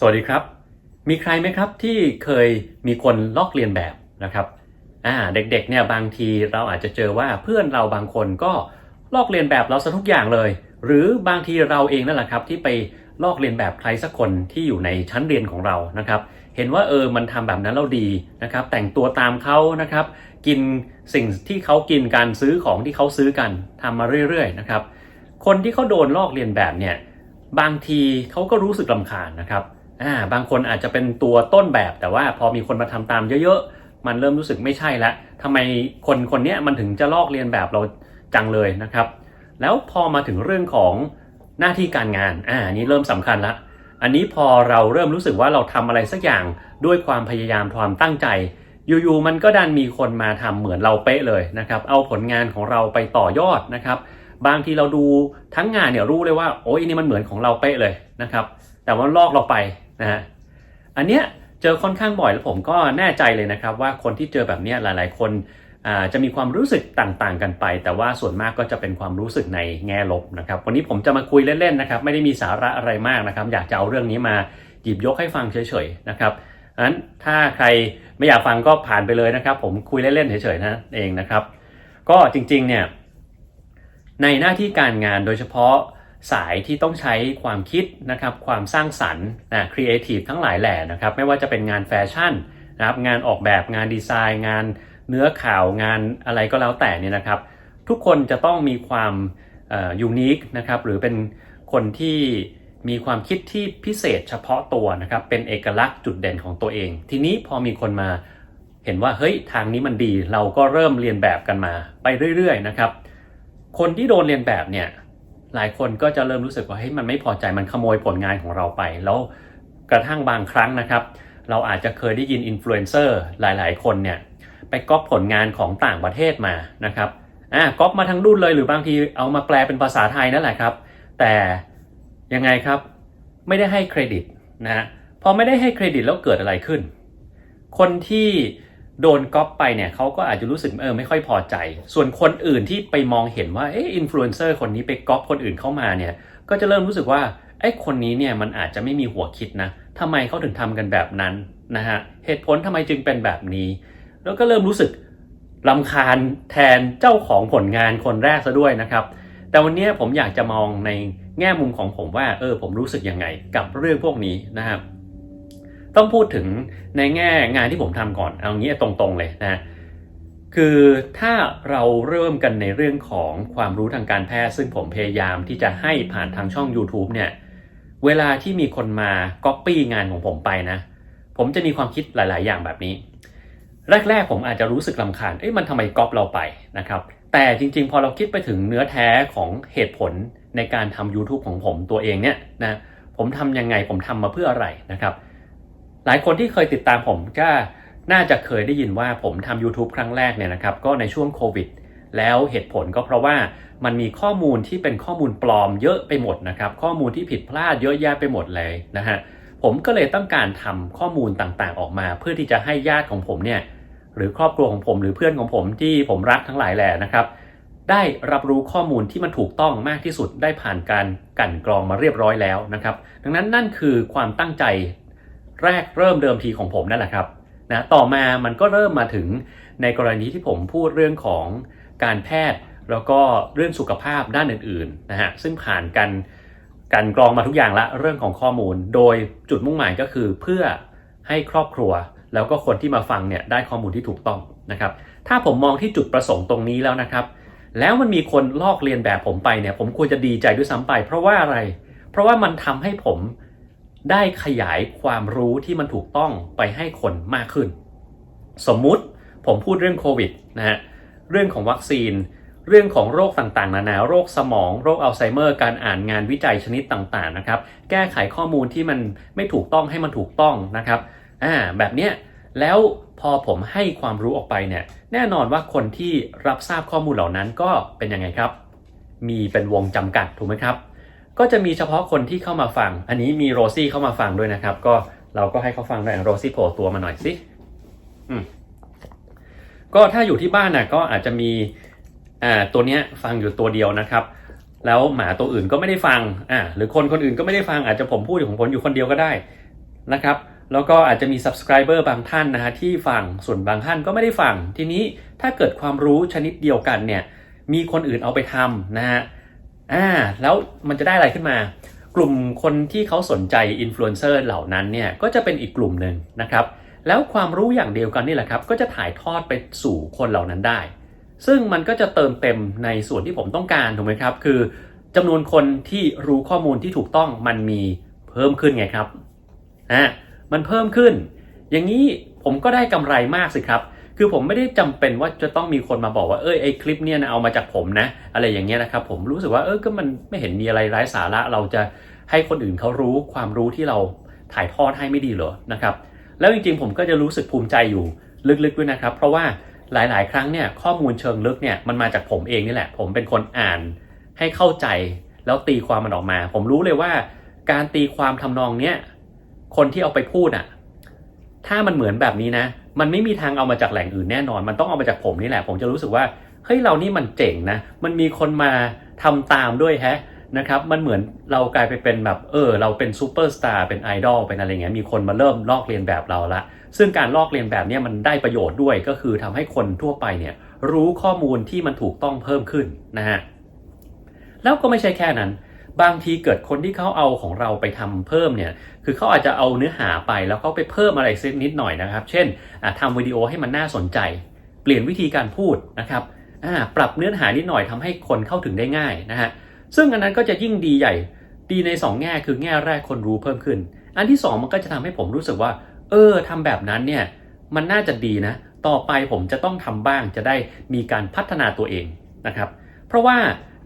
สวัสดีครับ มีใครไหมครับที่เคยมีคนลอกเลียนแบบนะครับอ่าเด็กๆเนี่ยบางทีเราอาจจะเจอว่าเพื่อนเราบางคนก็ลอกเลียนแบบเราซะทุกอย่างเลย หรือบางทีเราเองนั่นแหละครับที่ไปลอกเลียนแบบใครสักคนที่อยู่ในชั้นเรียนของเรานะครับ เห็นว่าเออมันทำแบบนั้นเราดีนะครับ แต่งตัวตามเขานะครับ กินสิ่งที่เขากินการซื้อของที่เขาซื้อกันทำมาเรื่อยๆนะครับ คนที่เขาโดนลอกเลียนแบบเนี่ยบางทีเขาก็รู้สึกลำคาญนะครับ อ่าบางคนอาจจะเป็นตัวต้นแบบแต่ว่าพอมีคนมาทำตามเยอะๆ มันเริ่มรู้สึกไม่ใช่ละทำไมคนคนนี้มันถึงจะลอกเลียนแบบเราจังเลยนะครับ แล้วพอมาถึงเรื่องของหน้าที่การงานอ่านี้เริ่มสำคัญละอันนี้พอเราเริ่มรู้สึกว่าเราทำอะไรสักอย่างด้วยความพยายามความตั้งใจ อยู่ๆมันก็ดันมีคนมาทำเหมือนเราเป๊ะเลยนะครับ เอาผลงานของเราไปต่อยอดนะครับ บางทีเราดูทั้งงานเนี่ยรู้เลยว่าโอ้ยนี่มันเหมือนของเราเป๊ะเลยนะครับ แต่ว่าลอกเราไป นะฮะอันเนี้ยเจอค่อนข้างบ่อยแล้วผมก็แน่ใจเลยนะครับ ว่าคนที่เจอแบบเนี้ยหลาย ๆ คนจะมีความรู้สึกต่างๆ กันไป แต่ว่าส่วนมากก็จะเป็นความรู้สึกในแง่ลบนะครับวันนี้ผมจะมาคุยเล่นๆนะครับไม่ได้มีสาระอะไรมากนะครับ อยากจะเอาเรื่องนี้มาหยิบยกให้ฟังเฉยๆนะครับงั้นถ้าใครไม่อยากฟังก็ผ่านไปเลยนะครับ ผมคุยเล่นๆเฉยๆนะเองนะครับ ก็จริงๆเนี่ยในหน้าที่การงานโดยเฉพาะ สายที่ต้องใช้ความคิดนะครับความสร้างสรรค์นะครีเอทีฟทั้งหลายแหล่นะครับไม่ว่าจะเป็นงานแฟชั่นนะครับงานออกแบบงานดีไซน์ งานเนื้อข่าวงานอะไรก็แล้วแต่นี่นะครับ ทุกคนจะต้องมีความยูนิคนะครับหรือเป็นคนที่มีความคิดที่พิเศษเฉพาะตัวนะครับเป็นเอกลักษณ์จุดเด่นของตัวเอง ทีนี้พอมีคนมาเห็นว่าเฮ้ยทางนี้มันดี เราก็เริ่มเรียนแบบกันมาไปเรื่อยๆนะครับคนที่โดนเรียนแบบเนี่ย หลายคนก็จะเริ่มรู้สึกว่าเฮ้ยมันไม่พอใจมันขโมยผลงานของเราไป แล้วกระทั่งบางครั้งนะครับ เราอาจจะเคยได้ยินอินฟลูเอนเซอร์หลาย ๆ คนเนี่ยไปก๊อปผลงานของต่างประเทศมานะครับอ่าก๊อปมาทั้งรุ่นเลยหรือบางทีเอามาแปลเป็นภาษาไทยนั่นแหละครับ แต่ยังไงครับไม่ได้ให้เครดิตนะพอไม่ได้ให้เครดิตแล้วเกิดอะไรขึ้น คนที่ โดนก๊อปไปเนี่ยเขาก็อาจจะรู้สึกเออไม่ค่อยพอใจ ส่วนคนอื่นที่ไปมองเห็นว่าเอออินฟลูเอนเซอร์คนนี้ไปก๊อปคนอื่นเข้ามาเนี่ยก็จะเริ่มรู้สึกว่าไอ้คนนี้เนี่ยมันอาจจะไม่มีหัวคิดนะทำไมเขาถึงทำกันแบบนั้นนะฮะเหตุผลทำไมจึงเป็นแบบนี้ แล้วก็เริ่มรู้สึกลำคาญแทนเจ้าของผลงานคนแรกซะด้วยนะครับ แต่วันนี้ผมอยากจะมองในแง่มุมของผมว่าเออผมรู้สึกยังไงกับเรื่องพวกนี้นะครับ ต้องพูดถึงในแง่งานที่ผมทำก่อน เอางี้ตรงๆเลยนะคือถ้าเราเริ่มกันในเรื่องของความรู้ทางการแพทย์ ซึ่งผมพยายามที่จะให้ผ่านทางช่อง YouTube เนี่ย เวลาที่มีคนมาก๊อปปี้งานของผมไปนะ ผมจะมีความคิดหลาย ๆ อย่างแบบนี้ แรก ๆ ผมอาจจะรู้สึกลำคาญ เอ้ยมันทำไมก๊อปเราไปนะครับ แต่จริง ๆ พอเราคิดไปถึงเนื้อแท้ของเหตุผลในการทำ YouTube ของผมตัวเองเนี่ยนะ ผมทำยังไง ผมทำมาเพื่ออะไรนะครับ หลายคนที่เคยติดตามผมก็น่าจะเคยได้ยินว่าผมทำ YouTube ครั้งแรกเนี่ยนะครับ ก็ในช่วงโควิด แล้วเหตุผลก็เพราะว่ามันมีข้อมูลที่เป็นข้อมูลปลอมเยอะไปหมดนะครับ ข้อมูลที่ผิดพลาดเยอะแยะไปหมดเลยนะฮะผมก็เลยต้องการทำข้อมูลต่างๆ ออกมา เพื่อที่จะให้ญาติของผมเนี่ยหรือครอบครัวของผมหรือเพื่อนของผมที่ผมรักทั้งหลายแหล่นะครับ ได้รับรู้ข้อมูลที่มันถูกต้องมากที่สุดได้ผ่านการกั่นกรองมาเรียบร้อยแล้วนะครับ ดังนั้นนั่นคือความตั้งใจ แรกเริ่มเดิมทีของผมนั่นแหละครับนะต่อมามันก็เริ่มมาถึงในกรณีที่ผมพูดเรื่องของการแพทย์แล้วก็เรื่องสุขภาพด้านอื่นๆนะฮะซึ่งผ่านการการกรองมาทุกอย่างละเรื่องของข้อมูล โดยจุดมุ่งหมายก็คือเพื่อให้ครอบครัว แล้วก็คนที่มาฟังเนี่ยได้ข้อมูลที่ถูกต้องนะครับ ถ้าผมมองที่จุดประสงค์ตรงนี้แล้วนะครับ แล้วมันมีคนลอกเลียนแบบผมไปเนี่ยผมควรจะดีใจด้วยซ้ำไป เพราะว่าอะไร เพราะว่ามันทำให้ผม ได้ขยายความรู้ที่มันถูกต้องไปให้คนมากขึ้น สมมุติผมพูดเรื่องโควิดนะฮะเรื่องของวัคซีน เรื่องของโรคต่างๆ นานาโรคสมอง โรคอัลไซเมอร์ การอ่านงานวิจัยชนิดต่างๆนะครับ แก้ไขข้อมูลที่มันไม่ถูกต้องให้มันถูกต้องนะครับอ่าแบบเนี้ยแล้วพอผมให้ความรู้ออกไปเนี่ยแน่นอนว่าคนที่รับทราบข้อมูลเหล่านั้นก็เป็นยังไงครับ มีเป็นวงจำกัดถูกไหมครับ ก็จะมีเฉพาะคนที่เข้ามาฟัง อันนี้มีโรซี่เข้ามาฟังด้วยนะครับ ก็เราก็ให้เขาฟังด้วยโรซี่โผล่ตัวมาหน่อยสิอืมก็ถ้าอยู่ที่บ้านนะก็อาจจะมีอ่าตัวเนี้ยฟังอยู่ตัวเดียวนะครับ แล้วหมาตัวอื่นก็ไม่ได้ฟังอ่าหรือคนคนอื่นก็ไม่ได้ฟังอาจจะผมพูดอยู่ของผมอยู่คนเดียวก็ได้นะครับ แล้วก็อาจจะมี subscriber บางท่านนะฮะที่ฟังส่วนบางท่านก็ไม่ได้ฟัง ทีนี้ถ้าเกิดความรู้ชนิดเดียวกันเนี่ยมีคนอื่นเอาไปทำนะฮะ อ่าแล้วมันจะได้อะไรขึ้นมา กลุ่มคนที่เขาสนใจอินฟลูเอนเซอร์เหล่านั้นเนี่ยก็จะเป็นอีกกลุ่มหนึ่งนะครับ แล้วความรู้อย่างเดียวกันนี่แหละครับ ก็จะถ่ายทอดไปสู่คนเหล่านั้นได้ ซึ่งมันก็จะเติมเต็มในส่วนที่ผมต้องการถูกไหมครับ คือจำนวนคนที่รู้ข้อมูลที่ถูกต้องมันมีเพิ่มขึ้นไงครับอ่ามันเพิ่มขึ้น อย่างนี้ผมก็ได้กำไรมากสิครับ คือผมไม่ได้จำเป็นว่าจะต้องมีคนมาบอกว่าเอ้ยไอ้คลิปเนี่ยนะเอามาจากผมนะ อะไรอย่างเงี้ยนะครับผมรู้สึกว่าเออก็มันไม่เห็นมีอะไรไร้สาระเราจะให้คนอื่นเขารู้ความรู้ที่เราถ่ายทอดให้ไม่ดีเหรอนะครับแล้วจริงๆผมก็จะรู้สึกภูมิใจอยู่ลึกๆด้วยนะครับ เพราะว่าหลายๆ ครั้งเนี่ยข้อมูลเชิงลึกเนี่ยมันมาจากผมเองนี่แหละ ผมเป็นคนอ่านให้เข้าใจแล้วตีความมันออกมา ผมรู้เลยว่าการตีความทำนองเนี้ยคนที่เอาไปพูดอะ ถ้ามันเหมือนแบบนี้นะ มันไม่มีทางเอามาจากแหล่งอื่นแน่นอน มันต้องเอามาจากผมนี่แหละ ผมจะรู้สึกว่า เฮ้ยเรานี่มันเจ๋งนะ มันมีคนมาทำตามด้วยแฮะนะครับ มันเหมือนเรากลายไปเป็นแบบ เออ เราเป็นซูเปอร์สตาร์ เป็นไอดอล เป็นอะไรเงี้ย มีคนมาเริ่มลอกเลียนแบบเราละ ซึ่งการลอกเลียนแบบเนี้ยมันได้ประโยชน์ด้วย ก็คือทำให้คนทั่วไปเนี่ยรู้ข้อมูลที่มันถูกต้องเพิ่มขึ้นนะฮะ แล้วก็ไม่ใช่แค่นั้น บางทีเกิดคนที่เขาเอาของเราไปทำเพิ่มเนี่ย คือเขาอาจจะเอาเนื้อหาไปแล้วเขาไปเพิ่มอะไรสักนิดหน่อยนะครับ เช่นอะทำวิดีโอให้มันน่าสนใจ เปลี่ยนวิธีการพูดนะครับ ปรับเนื้อหานิดหน่อยทำให้คนเข้าถึงได้ง่ายนะฮะ ซึ่งอันนั้นก็จะยิ่งดีใหญ่ ดีใน 2 แง่คือแง่แรกคนรู้เพิ่มขึ้น อันที่ 2 มันก็จะทำให้ผมรู้สึกว่า เออทำแบบนั้นเนี่ย มันน่าจะดีนะ ต่อไปผมจะต้องทำบ้างจะได้มีการพัฒนาตัวเองนะครับ เพราะว่า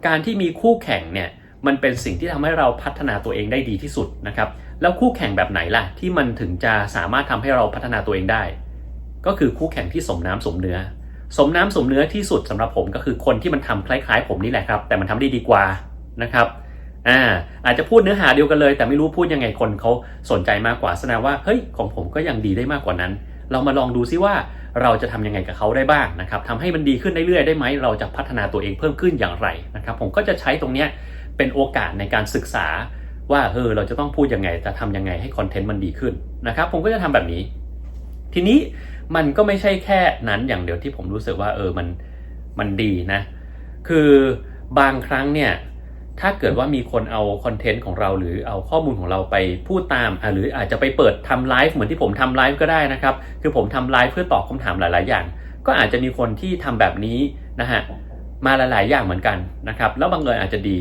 การที่มีคู่แข่งเนี่ย มันเป็นสิ่งที่ทำให้เราพัฒนาตัวเองได้ดีที่สุดนะครับ แล้วคู่แข่งแบบไหนล่ะ ที่มันถึงจะสามารถทำให้เราพัฒนาตัวเองได้ ก็คือคู่แข่งที่สมน้ำสมเนื้อ สมน้ำสมเนื้อที่สุดสำหรับผมก็คือคนที่มันทำคล้ายๆ ผมนี่แหละครับ แต่มันทำได้ดีกว่านะครับอ่าอาจจะพูดเนื้อหาเดียวกันเลย แต่ไม่รู้พูดยังไงคนเขาสนใจมากกว่าแสดงว่าเฮ้ยของผมก็ยังดีได้มากกว่านั้น เรามาลองดูซิว่าเราจะทำยังไงกับเขาได้บ้างนะครับทำให้มันดีขึ้นเรื่อยๆได้ไหมเราจะพัฒนาตัวเองเพิ่มขึ้นอย่างไรนะครับ ผมก็จะใช้ตรงเนี้ย เป็นโอกาสในการศึกษาว่าเออเราจะต้องพูดยังไงจะทำยังไงให้คอนเทนต์มันดีขึ้นนะครับ ผมก็จะทำแบบนี้ ทีนี้มันก็ไม่ใช่แค่นั้นอย่างเดียวที่ผมรู้สึกว่าเออมันมันดีนะ คือบางครั้งเนี่ยถ้าเกิดว่ามีคนเอาคอนเทนต์ของเราหรือเอาข้อมูลของเราไปพูดตาม หรืออาจจะไปเปิดทำไลฟ์เหมือนที่ผมทำไลฟ์ก็ได้นะครับ คือผมทำไลฟ์เพื่อตอบคำถามหลาย ๆ อย่าง ก็อาจจะมีคนที่ทำแบบนี้นะฮะมาหลาย ๆ อย่างเหมือนกันนะครับ แล้วบางเอิญอาจจะดี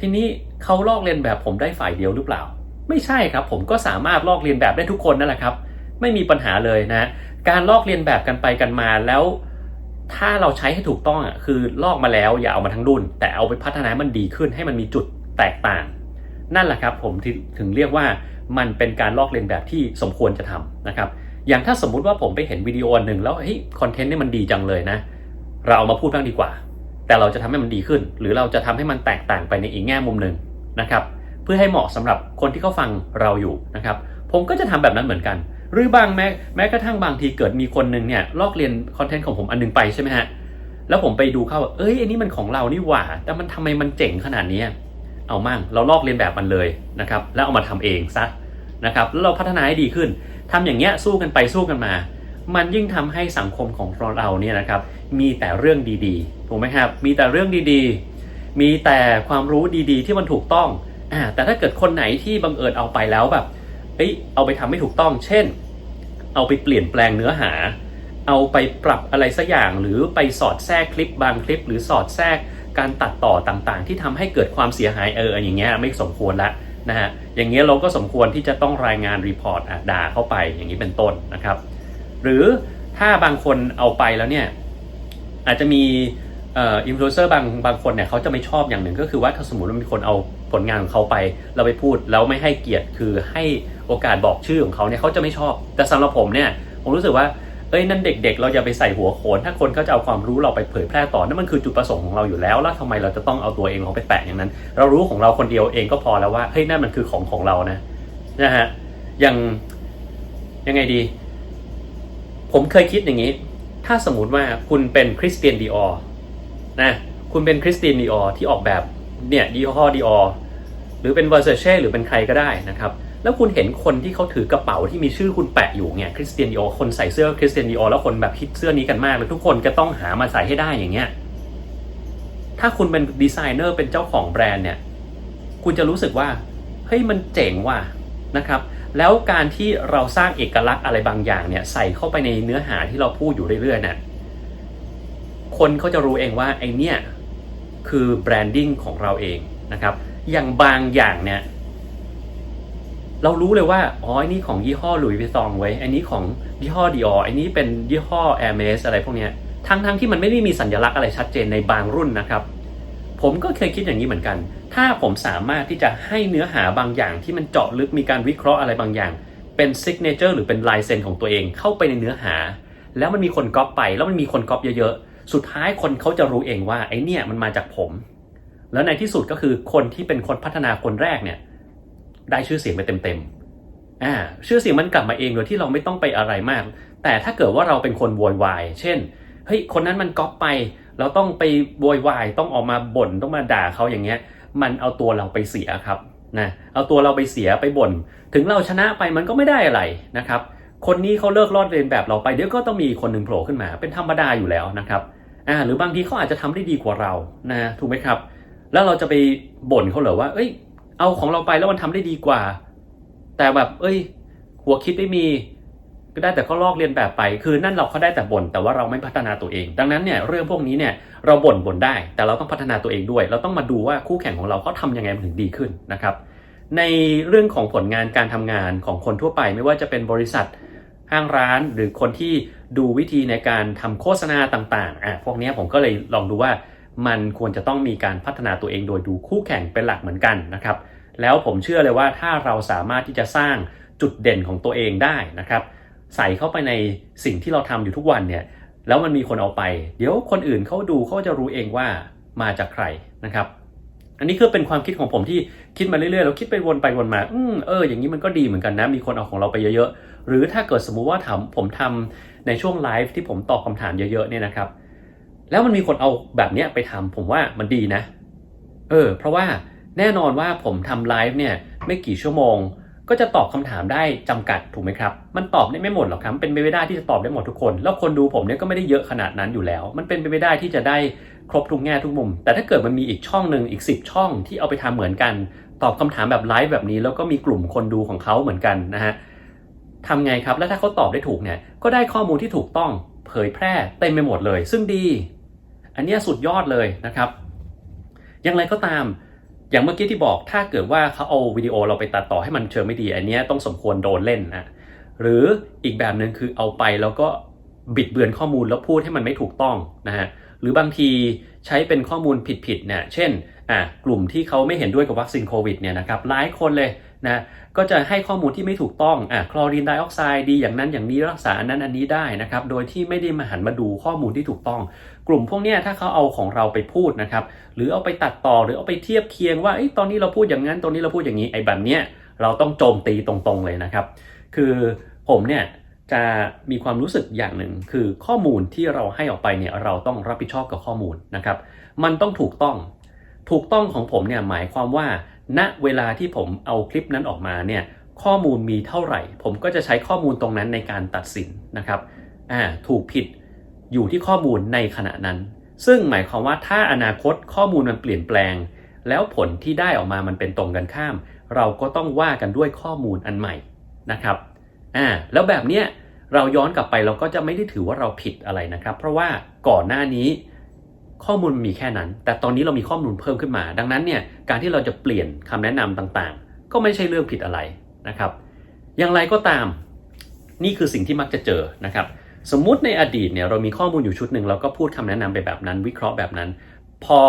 ทีนี้เขาลอกเลียนแบบผมได้ฝ่ายเดียวหรือเปล่า ไม่ใช่ครับ ผมก็สามารถลอกเลียนแบบได้ทุกคนนั่นแหละครับ ไม่มีปัญหาเลยนะ การลอกเลียนแบบกันไปกันมาแล้ว ถ้าเราใช้ให้ถูกต้องอะคือลอกมาแล้วอย่าเอามาทั้งรุ่น แต่เอาไปพัฒนามันดีขึ้นให้มันมีจุดแตกต่าง นั่นแหละครับผมถึงเรียกว่ามันเป็นการลอกเลียนแบบที่สมควรจะทำนะครับ อย่างถ้าสมมุติว่าผมไปเห็นวิดีโอหนึ่งแล้วเฮ้ยคอนเทนต์นี่มันดีจังเลยนะ เราเอามาพูดบ้างดีกว่า แต่เราจะทำให้มันดีขึ้น หรือเราจะทำให้มันแตกต่างไปในอีกแง่มุมหนึ่งนะครับเพื่อให้เหมาะสำหรับคนที่เขาฟังเราอยู่นะครับผมก็จะทำแบบนั้นเหมือนกัน หรือบางแม้แม้กระทั่งบางทีเกิดมีคนหนึ่งเนี่ยลอกเรียนคอนเทนต์ของผมอันหนึงไปใช่ไหมฮะแล้วผมไปดูเข้าว่าเอ้ยอันนี้มันของเรานี่หว่า แต่มันทำไมมันเจ๋งขนาดนี้เอามั่งเราลอกเรียนแบบมันเลยนะครับแล้วเอามาทำเองซะนะครับแล้วเราพัฒนาให้ดีขึ้นทำอย่างเงี้ยสู้กันไปสู้กันมา มันยิ่งทำให้สังคมของเราเนี่ยนะครับ มีแต่เรื่องดีๆถูกไหมครับ มีแต่เรื่องดีๆ มีแต่ความรู้ดีๆ ที่มันถูกต้องอ่าแต่ถ้าเกิดคนไหนที่บังเอิญเอาไปแล้วแบบเอ้ยเอาไปทำไม่ถูกต้อง เช่น เอาไปเปลี่ยนแปลงเนื้อหา เอาไปปรับอะไรสักอย่าง หรือไปสอดแทรกคลิปบางคลิป หรือสอดแทรกการตัดต่อต่างๆ ที่ทำให้เกิดความเสียหายเอออย่างเงี้ยไม่สมควรละนะฮะอย่างเงี้ยเราก็สมควรที่จะต้องรายงานรีพอร์ตอะด่าเข้าไปอย่างนี้เป็นต้นนะครับ หรือถ้าบางคนเอาไปแล้วเนี่ยอาจจะมีอินฟลูเอนเซอร์บางบางคนเนี่ยเขาจะไม่ชอบอย่างหนึ่งก็คือว่าถ้าสมมติว่ามีคนเอาผลงานของเขาไป เราไปพูดแล้วไม่ให้เกียรติคือให้โอกาสบอกชื่อของเขาเนี่ยเขาจะไม่ชอบ แต่สำหรับผมเนี่ยผมรู้สึกว่าเอ้ยนั่นเด็ก ๆ เราอย่าไปใส่หัวโขน ถ้าคนเขาจะเอาความรู้เราไปเผยแพร่ต่อนั่นมันคือจุดประสงค์ของเราอยู่แล้ว แล้วทำไมเราจะต้องเอาตัวเองของไปแปะอย่างนั้น เรารู้ของเราคนเดียวเองก็พอแล้วว่าเฮ้ยนั่นมันคือของของเรานะนะฮะอย่างยังไงดี ผมเคยคิดอย่างนี้ ถ้าสมมติว่าคุณเป็นคริสเตียนดีออนะ คุณเป็นคริสเตียนดีออที่ออกแบบเนี่ยยี่ห้อดีออหรือเป็นเวอร์เซเช่หรือเป็นใครก็ได้นะครับ แล้วคุณเห็นคนที่เขาถือกระเป๋าที่มีชื่อคุณแปะอยู่เนี่ยคริสเตียนดีออคนใส่เสื้อคริสเตียนดีอแล้วคนแบบฮิตเสื้อนี้กันมากเลยทุกคนก็ต้องหามาใส่ให้ได้อย่างเงี้ย ถ้าคุณเป็นดีไซเนอร์เป็นเจ้าของแบรนด์เนี่ย คุณจะรู้สึกว่า เฮ้ยมันเจ๋งว่ะนะครับ แล้วการที่เราสร้างเอกลักษณ์อะไรบางอย่างเนี่ยใส่เข้าไปในเนื้อหาที่เราพูดอยู่เรื่อยๆเนี่ยคนเขาจะรู้เองว่าไอเนี่ยคือแบรนดิ้งของเราเองนะครับอย่างบางอย่างเนี่ยเรารู้เลยว่าอ๋อไอนี่ของยี่ห้อหลุยส์วิตตองไว้ยอันนี้ของยี่ห้อดีอออันนี้เป็นยี่ห้อแอร์เมสอะไรพวกเนี้ยทั้งทั้งที่มันไม่ได้มีสัญลักษณ์อะไรชัดเจนในบางรุ่นนะครับ ผมก็เคยคิดอย่างนี้เหมือนกัน ถ้าผมสามารถที่จะให้เนื้อหาบางอย่างที่มันเจาะลึกมีการวิเคราะห์อะไรบางอย่าง เป็นซิกเนเจอร์หรือเป็นลายเซ็นของตัวเองเข้าไปในเนื้อหา แล้วมันมีคนก๊อปไป แล้วมันมีคนก๊อปเยอะๆ สุดท้ายคนเขาจะรู้เองว่าไอ้เนี่ยมันมาจากผม แล้วในที่สุดก็คือคนที่เป็นคนพัฒนาคนแรกเนี่ยได้ชื่อเสียงไปเต็มๆอ่าชื่อเสียงมันกลับมาเองโดยที่เราไม่ต้องไปอะไรมาก แต่ถ้าเกิดว่าเราเป็นคนโวยวาย เช่น เฮ้ย คนนั้นมันก๊อปไป เราต้องไปโวยวายต้องออกมาบ่นต้องมาด่าเขาอย่างเงี้ย มันเอาตัวเราไปเสียครับนะเอาตัวเราไปเสียไปบ่น ถึงเราชนะไปมันก็ไม่ได้อะไรนะครับ คนนี้เขาเลิกรอดเรียนแบบเราไปเดี๋ยวก็ต้องมีคนหนึ่งโผล่ขึ้นมา เป็นธรรมดาอยู่แล้วนะครับอ่าหรือบางทีเขาอาจจะทำได้ดีกว่าเรานะถูกไหมครับ แล้วเราจะไปบ่นเขาเหรอว่า เอ้ย เอาของเราไปแล้วมันทำได้ดีกว่า แต่แบบ เอ้ย หัวคิดไม่มี ก็ได้แต่ก็ลอกเรียนแบบไป คือนั่นเราเขาได้แต่บ่นแต่ว่าเราไม่พัฒนาตัวเอง ดังนั้นเนี่ยเรื่องพวกนี้เนี่ยเราบ่นบ่นได้ แต่เราต้องพัฒนาตัวเองด้วย เราต้องมาดูว่าคู่แข่งของเราเขาทำยังไงมันถึงดีขึ้นนะครับในเรื่องของผลงานการทำงานของคนทั่วไปไม่ว่าจะเป็นบริษัทห้างร้าน หรือคนที่ดูวิธีในการทำโฆษณาต่างๆอะพวกนี้ผมก็เลยลองดูว่ามันควรจะต้องมีการพัฒนาตัวเองโดยดูคู่แข่งเป็นหลักเหมือนกันนะครับแล้วผมเชื่อเลยว่าถ้าเราสามารถที่จะสร้างจุดเด่นของตัวเองได้นะครับ ใส่เข้าไปในสิ่งที่เราทำอยู่ทุกวันเนี่ยแล้วมันมีคนเอาไป เดี๋ยวคนอื่นเขาดูเขาจะรู้เองว่ามาจากใครนะครับ อันนี้คือเป็นความคิดของผมที่คิดมาเรื่อยๆแล้วคิดไปวนไปวนมา อืมเอออย่างนี้มันก็ดีเหมือนกันนะ มีคนเอาของเราไปเยอะๆ หรือถ้าเกิดสมมุติว่าทำผมทำในช่วงไลฟ์ที่ผมตอบคำถามเยอะๆเนี่ยนะครับ แล้วมันมีคนเอาแบบเนี้ยไปทำผมว่ามันดีนะ เออ เพราะว่าแน่นอนว่าผมทำไลฟ์เนี่ยไม่กี่ชั่วโมง ก็จะตอบคำถามได้จำกัดถูกไหมครับ มันตอบได้ไม่หมดหรอกครับเป็นไปไม่ได้ที่จะตอบได้หมดทุกคน แล้วคนดูผมเนี่ยก็ไม่ได้เยอะขนาดนั้นอยู่แล้ว มันเป็นไปไม่ได้ที่จะได้ครบทุกแง่ทุกมุม แต่ถ้าเกิดมันมีอีกช่องหนึ่งอีก 10 ช่องที่เอาไปทำเหมือนกัน ตอบคำถามแบบไลฟ์แบบนี้ แล้วก็มีกลุ่มคนดูของเขาเหมือนกันนะฮะทำไงครับ แล้วถ้าเขาตอบได้ถูกเนี่ย ก็ได้ข้อมูลที่ถูกต้องเผยแพร่เต็มไปหมดเลย ซึ่งดี อันนี้สุดยอดเลยนะครับ อย่างไรก็ตาม อย่างเมื่อกี้ที่บอกถ้าเกิดว่าเขาเอาวิดีโอเราไปตัดต่อให้มันเชิงไม่ดี อันนี้ต้องสมควรโดนเล่นนะหรืออีกแบบหนึ่งคือเอาไปแล้วก็บิดเบือนข้อมูลแล้วพูดให้มันไม่ถูกต้องนะฮะหรือบางทีใช้เป็นข้อมูลผิดๆเนี่ยเช่นอะกลุ่มที่เขาไม่เห็นด้วยกับวัคซีนโควิดเนี่ยนะครับหลายคนเลยนะก็จะให้ข้อมูลที่ไม่ถูกต้องอะคลอรีนไดออกไซด์ดีอย่างนั้นอย่างนี้รักษาอันนั้นอันนี้ได้นะครับโดยที่ไม่ได้มาหันมาดูข้อมูลที่ถูกต้อง กลุ่มพวกนี้ถ้าเขาเอาของเราไปพูดนะครับหรือเอาไปตัดต่อหรือเอาไปเทียบเคียงว่าตอนนี้เราพูดอย่างนั้นตอนนี้เราพูดอย่างนี้ไอ้แบบเนี้ยเราต้องโจมตีตรงๆเลยนะครับ คือผมเนี่ยจะมีความรู้สึกอย่างหนึ่งคือข้อมูลที่เราให้ออกไปเนี่ยเราต้องรับผิดชอบกับข้อมูลนะครับ มันต้องถูกต้อง ถูกต้องของผมเนี่ยหมายความว่า ณเวลาที่ผมเอาคลิปนั้นออกมาเนี่ยข้อมูลมีเท่าไหร่ ผมก็จะใช้ข้อมูลตรงนั้นในการตัดสินนะครับอ่าถูกผิด อยู่ที่ข้อมูลในขณะนั้น ซึ่งหมายความว่าถ้าอนาคตข้อมูลมันเปลี่ยนแปลง แล้วผลที่ได้ออกมามันเป็นตรงกันข้าม เราก็ต้องว่ากันด้วยข้อมูลอันใหม่นะครับอ่าแล้วแบบเนี้ยเราย้อนกลับไปเราก็จะไม่ได้ถือว่าเราผิดอะไรนะครับ เพราะว่าก่อนหน้านี้ข้อมูลมีแค่นั้น แต่ตอนนี้เรามีข้อมูลเพิ่มขึ้นมา ดังนั้นเนี่ยการที่เราจะเปลี่ยนคำแนะนำต่างๆ ก็ไม่ใช่เรื่องผิดอะไรนะครับ อย่างไรก็ตาม นี่คือสิ่งที่มักจะเจอนะครับ สมมุติในอดีตเนี่ยเรามีข้อมูลอยู่ชุดหนึ่งเราก็พูดคำแนะนำไปแบบนั้น วิเคราะห์แบบนั้น พอ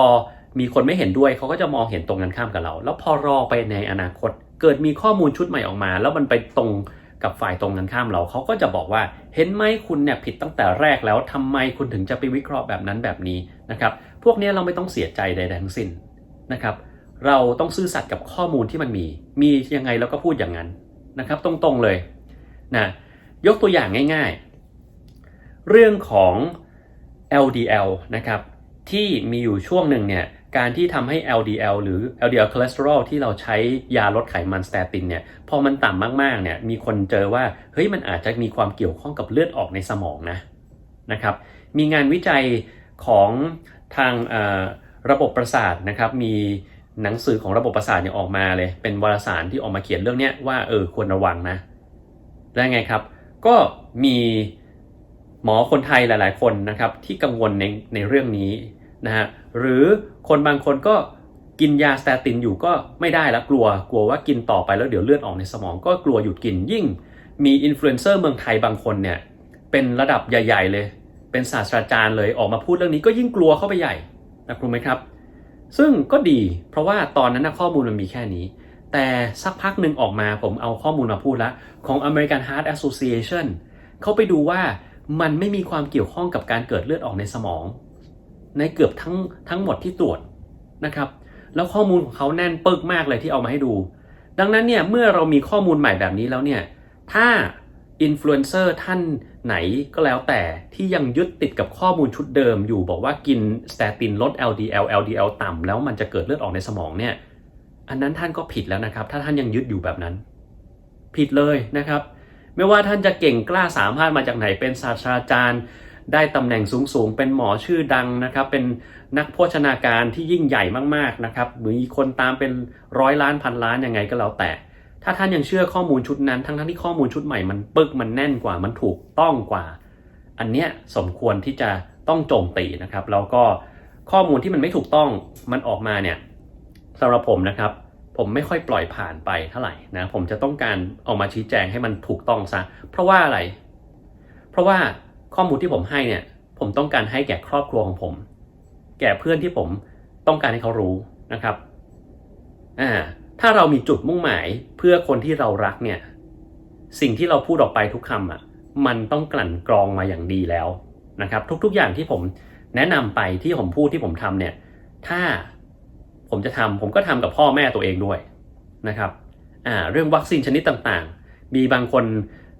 มีคนไม่เห็นด้วยเขาก็จะมองเห็นตรงกันข้ามกับเรา แล้วพอรอไปในอนาคต เกิดมีข้อมูลชุดใหม่ออกมา แล้วมันไปตรงกับฝ่ายตรงกันข้ามเราเขาก็จะบอกว่าเห็นไหมคุณเนี่ยผิดตั้งแต่แรกแล้วทำไมคุณถึงจะไปวิเคราะห์แบบนั้นแบบนี้นะครับพวกนี้เราไม่ต้องเสียใจใดๆทั้งสิ้นนะครับเราต้องซื่อสัตย์กับข้อมูลที่มันมี มียังไงเราก็พูดอย่างนั้นนะครับ ตรงๆเลยนะยกตัวอย่างง่าย ๆ เรื่องของ LDL นะครับที่มีอยู่ช่วงหนึ่งเนี่ยการที่ทำให้ LDL หรือ LDL คอเลสเตอรอลที่เราใช้ยาลดไขมันสเตตินเนี่ยพอมันต่ำมากๆเนี่ยมีคนเจอว่าเฮ้ยมันอาจจะมีความเกี่ยวข้องกับเลือดออกในสมองนะนะครับมีงานวิจัยของทางระบบประสาทนะครับมีหนังสือของระบบประสาทเนี่ยออกมาเลย เป็นวารสารที่ออกมาเขียนเรื่องนี้ว่าเออควรระวังนะ แล้วไงครับ ก็มี หมอคนไทยหลาย ๆ คนนะครับที่กังวลในในเรื่องนี้นะฮะหรือคนบางคนก็กินยาสเตตินอยู่ก็ไม่ได้แล้วกลัวกลัวว่ากินต่อไปแล้วเดี๋ยวเลือดออกในสมองก็กลัวหยุดกินยิ่ง มีอินฟลูเอนเซอร์เมืองไทยบางคนเนี่ยเป็นระดับใหญ่ ๆ เลย เป็นศาสตราจารย์เลยออกมาพูดเรื่องนี้ก็ยิ่งกลัวเข้าไปใหญ่นะครูไหมครับ ซึ่งก็ดีเพราะว่าตอนนั้นนะข้อมูลมันมีแค่นี้ แต่สักพักหนึ่งออกมาผมเอาข้อมูลมาพูดล้วของ American Heart Association เขาไปดูว่า มันไม่มีความเกี่ยวข้องกับการเกิดเลือดออกในสมอง ในเกือบทั้งทั้งหมดที่ตรวจนะครับ แล้วข้อมูลของเขาแน่นเปึกมากเลยที่เอามาให้ดู ดังนั้นเนี่ยเมื่อเรามีข้อมูลใหม่แบบนี้แล้วเนี่ยถ้าอินฟลูเอนเซอร์ท่านไหนก็แล้วแต่ที่ยังยึดติดกับข้อมูลชุดเดิมอยู่บอกว่ากินสเตตินลด LDL LDL ต่ำแล้วมันจะเกิดเลือดออกในสมองเนี่ยอันนั้นท่านก็ผิดแล้วนะครับ ถ้าท่านยังยึดอยู่แบบนั้น ผิดเลยนะครับ ไม่ว่าท่านจะเก่งกล้าสามารถมาจากไหนเป็นศาสตราจารย์ ได้ตำแหน่งสูงๆ เป็นหมอชื่อดังนะครับ เป็นนักโภชนาการที่ยิ่งใหญ่มากๆนะครับมีคนตามเป็นร้อยล้านพันล้านยังไงก็แล้วแต่ ถ้าท่านยังเชื่อข้อมูลชุดนั้น ทั้งๆที่ข้อมูลชุดใหม่มันปึกมันแน่นกว่ามันถูกต้องกว่า อันเนี้ยสมควรที่จะต้องโจมตีนะครับแล้วก็ข้อมูลที่มันไม่ถูกต้องมันออกมาเนี่ยสำหรับผมนะครับ ผมไม่ค่อยปล่อยผ่านไปเท่าไหร่นะผมจะต้องการออกมาชี้แจงให้มันถูกต้องซะเพราะว่าอะไร เพราะว่าข้อมูลที่ผมให้เนี่ยผมต้องการให้แก่ครอบครัวของผม แก่เพื่อนที่ผมต้องการให้เขารู้นะครับอ่าถ้าเรามีจุดมุ่งหมายเพื่อคนที่เรารักเนี่ยสิ่งที่เราพูดออกไปทุกคำอะมันต้องกลั่นกรองมาอย่างดีแล้วนะครับ ทุกๆอย่างที่ผมแนะนำไปที่ผมพูดที่ผมทำเนี่ยถ้า ผมจะทำผมก็ทำกับพ่อแม่ตัวเองด้วยนะครับอ่าเรื่องวัคซีนชนิดต่างๆ มีบางคน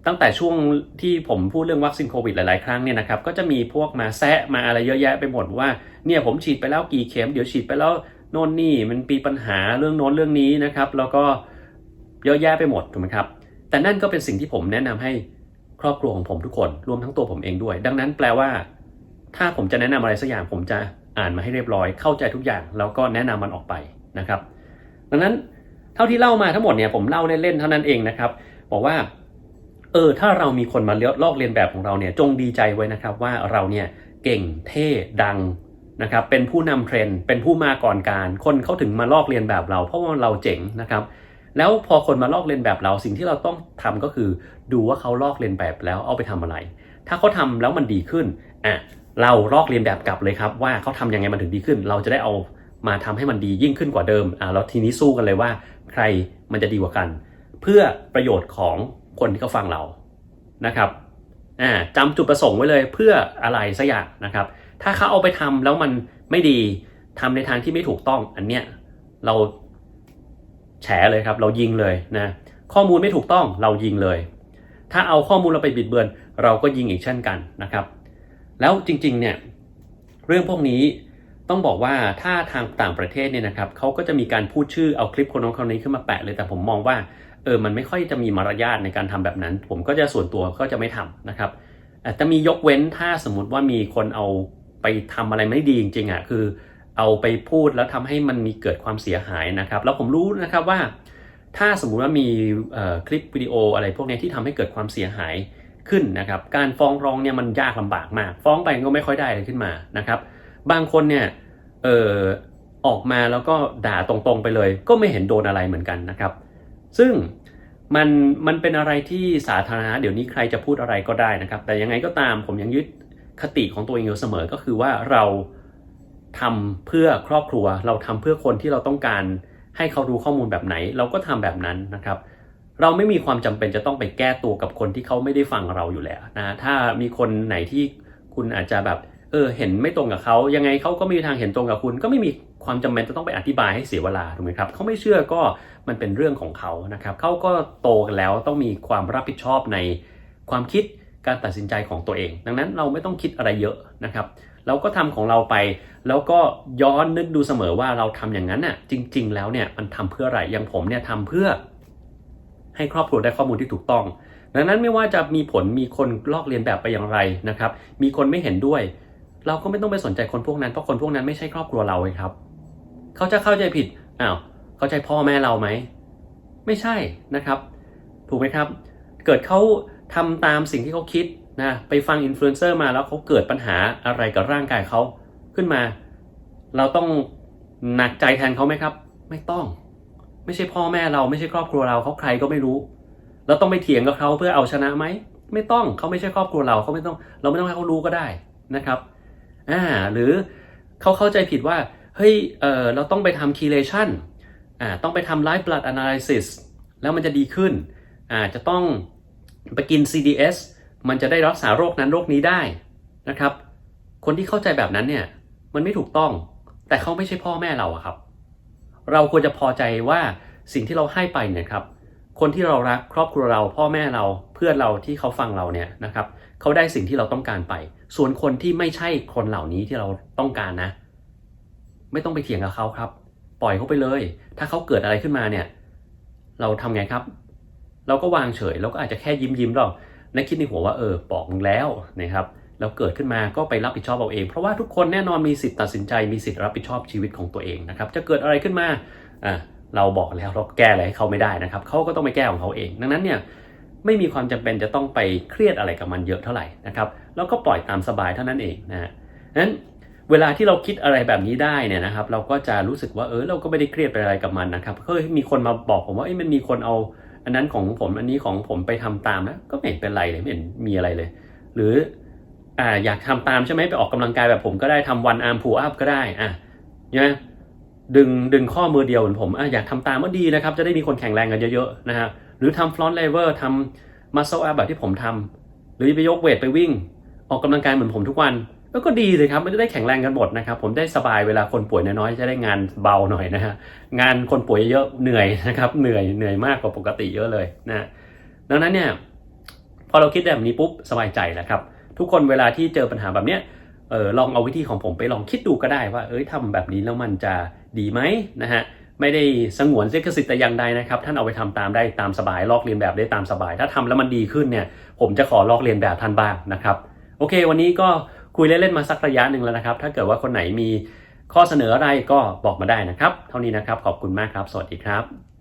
ตั้งแต่ช่วงที่ผมพูดเรื่องวัคซีนโควิดหลายๆ ครั้งเนี่ยนะครับก็จะมีพวกมาแซะมาอะไรเยอะแยะไปหมดว่าเนี่ยผมฉีดไปแล้วกี่เข็มเดี๋ยวฉีดไปแล้วโน่นนี่มันมีปัญหาเรื่องโน้นเรื่องนี้นะครับ แล้วก็เยอะแยะไปหมดถูกไหมครับ แต่นั่นก็เป็นสิ่งที่ผมแนะนำให้ครอบครัวของผมทุกคนรวมทั้งตัวผมเองด้วย ดังนั้นแปลว่า ถ้าผมจะแนะนำอะไรสักอย่างผมจะ อ่านมาให้เรียบร้อย เข้าใจทุกอย่าง แล้วก็แนะนำมันออกไปนะครับ ดังนั้นเท่าที่เล่ามาทั้งหมดเนี่ยผมเล่าเล่นๆเท่านั้นเองนะครับ บอกว่า เออถ้าเรามีคนมาลอกเลียนแบบของเราเนี่ยจงดีใจไว้นะครับว่าเราเนี่ยเก่งเท่ดังนะครับเป็นผู้นำเทรนด์เป็นผู้มาก่อนการ คนเขาถึงมาลอกเลียนแบบเรา เพราะว่าเราเจ๋งนะครับ แล้วพอคนมาลอกเลียนแบบเราสิ่งที่เราต้องทำก็คือ ดูว่าเขาลอกเลียนแบบแล้วเอาไปทำอะไร ถ้าเขาทำแล้วมันดีขึ้นอะ เราลอกเลียนแบบกลับเลยครับว่าเขาทำยังไงมันถึงดีขึ้น เราจะได้เอามาทำให้มันดียิ่งขึ้นกว่าเดิมอะแล้วทีนี้สู้กันเลยว่า ใครมันจะดีกว่ากัน เพื่อประโยชน์ของคนที่เขาฟังเรานะครับอ่าจำจุดประสงค์ไว้เลยเพื่ออะไรสักอย่างนะครับ ถ้าเขาเอาไปทำแล้วมันไม่ดีทำในทางที่ไม่ถูกต้องอันเนี้ยเราแฉเลยครับ เรายิงเลยนะข้อมูลไม่ถูกต้องเรายิงเลย ถ้าเอาข้อมูลเราไปบิดเบือน เราก็ยิงอีกเช่นกันนะครับ แล้วจริงๆเนี่ยเรื่องพวกนี้ต้องบอกว่าถ้าทางต่างประเทศเนี่ยนะครับเขาก็จะมีการพูดชื่อเอาคลิปคนน้องคนนี้ขึ้นมาแปะเลยแต่ผมมองว่าเออมันไม่ค่อยจะมีมารยาทในการทำแบบนั้น ผมก็จะส่วนตัวก็จะไม่ทำนะครับอาจจะมียกเว้นถ้าสมมุติว่ามีคนเอาไปทำอะไรไม่ดีจริงๆอะคือ เอาไปพูดแล้วทำให้มันมีเกิดความเสียหายนะครับ แล้วผมรู้นะครับว่า ถ้าสมมุติว่ามีคลิปวิดีโออะไรพวกนี้ที่ทำให้เกิดความเสียหาย ขึ้นนะครับ การฟ้องร้องเนี่ยมันยากลำบากมาก ฟ้องไปก็ไม่ค่อยได้อะไรขึ้นมานะครับ บางคนเนี่ยเออออกมาแล้วก็ด่าตรงๆไปเลย ก็ไม่เห็นโดนอะไรเหมือนกันนะครับ ซึ่งมันมันเป็นอะไรที่สาธารณะเดี๋ยวนี้ใครจะพูดอะไรก็ได้นะครับ แต่ยังไงก็ตามผมยังยึดคติของตัวเองอยู่เสมอก็คือว่าเราทำเพื่อครอบครัว เราทำเพื่อคนที่เราต้องการให้เขารู้ข้อมูลแบบไหน เราก็ทำแบบนั้นนะครับ เราไม่มีความจำเป็นจะต้องไปแก้ตัวกับคนที่เขาไม่ได้ฟังเราอยู่แล้วนะถ้ามีคนไหนที่คุณอาจจะแบบเออเห็นไม่ตรงกับเขายังไงเขาก็ไม่มีทางเห็นตรงกับคุณ ก็ไม่มีความจำเป็นจะต้องไปอธิบายให้เสียเวลาถูกไหมครับเขาไม่เชื่อก็มันเป็นเรื่องของเขานะครับเขาก็โตกันแล้วต้องมีความรับผิดชอบในความคิดการตัดสินใจของตัวเอง ดังนั้นเราไม่ต้องคิดอะไรเยอะนะครับ เราก็ทำของเราไป แล้วก็ย้อนนึกดูเสมอว่าเราทำอย่างนั้นน่ะจริง ๆ แล้วเนี่ยมันทำเพื่ออะไรอย่างผมเนี่ยทำเพื่อ ให้ครอบครัวได้ข้อมูลที่ถูกต้อง ดังนั้นไม่ว่าจะมีผลมีคนลอกเลียนแบบไปอย่างไรนะครับ มีคนไม่เห็นด้วย เราก็ไม่ต้องไปสนใจคนพวกนั้นเพราะคนพวกนั้นไม่ใช่ครอบครัวเราเลยครับ เขาจะเข้าใจผิดอ้าวเข้าใจพ่อแม่เราไหมไม่ใช่นะครับ ถูกไหมครับ เกิดเขาทำตามสิ่งที่เขาคิดนะไปฟังอินฟลูเอนเซอร์มาแล้วเขาเกิดปัญหาอะไรกับร่างกายเขาขึ้นมา เราต้องหนักใจแทนเขาไหมครับ ไม่ต้อง ไม่ใช่พ่อแม่เราไม่ใช่ครอบครัวเราเขาใครก็ไม่รู้ เราต้องไปเถียงกับเขาเพื่อเอาชนะไหมไม่ต้องเขาไม่ใช่ครอบครัวเราเขาไม่ต้อง เราไม่ต้องให้เขารู้ก็ได้นะครับอ่าหรือเขาเข้าใจผิดว่าเฮ้ยเออเราต้องไปทำ chelation อ่าต้องไปทำ live blood analysis แล้วมันจะดีขึ้นอ่าจะต้องไปกิน CDS มันจะได้รักษาโรคนั้นโรคนี้ได้นะครับ คนที่เข้าใจแบบนั้นเนี่ยมันไม่ถูกต้อง แต่เขาไม่ใช่พ่อแม่เราอะครับ เราควรจะพอใจว่าสิ่งที่เราให้ไปเนี่ยครับ คนที่เรารักครอบครัวเรา พ่อแม่เราเพื่อนเราที่เขาฟังเราเนี่ยนะครับเขาได้สิ่งที่เราต้องการไป ส่วนคนที่ไม่ใช่คนเหล่านี้ที่เราต้องการนะ ไม่ต้องไปเถียงกับเขาครับ ปล่อยเขาไปเลย ถ้าเขาเกิดอะไรขึ้นมาเนี่ย เราทำไงครับ เราก็วางเฉยเราก็อาจจะแค่ยิ้มยิ้มหรอกและคิดในหัวว่าเออบอกมึงแล้วนะครับ แล้วเกิดขึ้นมาก็ไปรับผิดชอบเอาเอง เพราะว่าทุกคนแน่นอนมีสิทธิ์ตัดสินใจมีสิทธิ์รับผิดชอบชีวิตของตัวเองนะครับจะเกิดอะไรขึ้นมาอะเราบอกแล้วเราแก้อะไรให้เขาไม่ได้นะครับเขาก็ต้องไปแก้ของเขาเอง ดังนั้นเนี่ยไม่มีความจำเป็นจะต้องไปเครียดอะไรกับมันเยอะเท่าไหร่นะครับแล้วก็ปล่อยตามสบายเท่านั้นเองนะฮะนั้นเวลาที่เราคิดอะไรแบบนี้ได้เนี่ยนะครับ เราก็จะรู้สึกว่าเออเราก็ไม่ได้เครียดไปอะไรกับมันนะครับเฮ้ยมีคนมาบอกผมว่าเอ้มันมีคนเอาอันนั้นของผมอันนี้ของผมไปทำตามนะก็ไม่เห็นเป็นไรเลยไม่เห็นมีอะไรเลย หรือ อ่าอยากทำตามใช่ไหมไปออกกำลังกายแบบผมก็ได้ทำวันอาร์มพูอัพก็ได้อะเนี่ยดึงดึงข้อมือเดียวเหมือนผมอะอยากทำตามก็ดีนะครับ จะได้มีคนแข็งแรงกันเยอะๆนะฮะหรือทำฟลอนต์เลเวอร์ทำมัสเซลอัพแบบที่ผมทำหรือไปยกเวทไปวิ่ง ออกกำลังกายเหมือนผมทุกวันก็ดีเลยครับมันจะได้แข็งแรงกันหมดนะครับ ผมได้สบายเวลาคนป่วยน้อยๆจะได้งานเบาหน่อยนะฮะงานคนป่วยเยอะเหนื่อยนะครับเหนื่อยเหนื่อยมากกว่าปกติเยอะเลยนะดังนั้นเนี่ยพอเราคิดแบบนี้ปุ๊บสบายใจแล้วครับ ทุกคนเวลาที่เจอปัญหาแบบเนี้ยเออลองเอาวิธีของผมไปลองคิดดูก็ได้ว่า เอ้ยทำแบบนี้แล้วมันจะดีไหมนะฮะไม่ได้สงวนลิขสิทธิ์แต่อย่างใดนะครับ ท่านเอาไปทำตามได้ตามสบาย ลอกเลียนแบบได้ตามสบาย ถ้าทำแล้วมันดีขึ้นเนี่ย ผมจะขอลอกเลียนแบบท่านบ้างนะครับ โอเค วันนี้ก็คุยเล่นๆมาสักระยะหนึ่งแล้วนะครับ ถ้าเกิดว่าคนไหนมีข้อเสนออะไรก็บอกมาได้นะครับ เท่านี้นะครับ ขอบคุณมากครับ สวัสดีครับ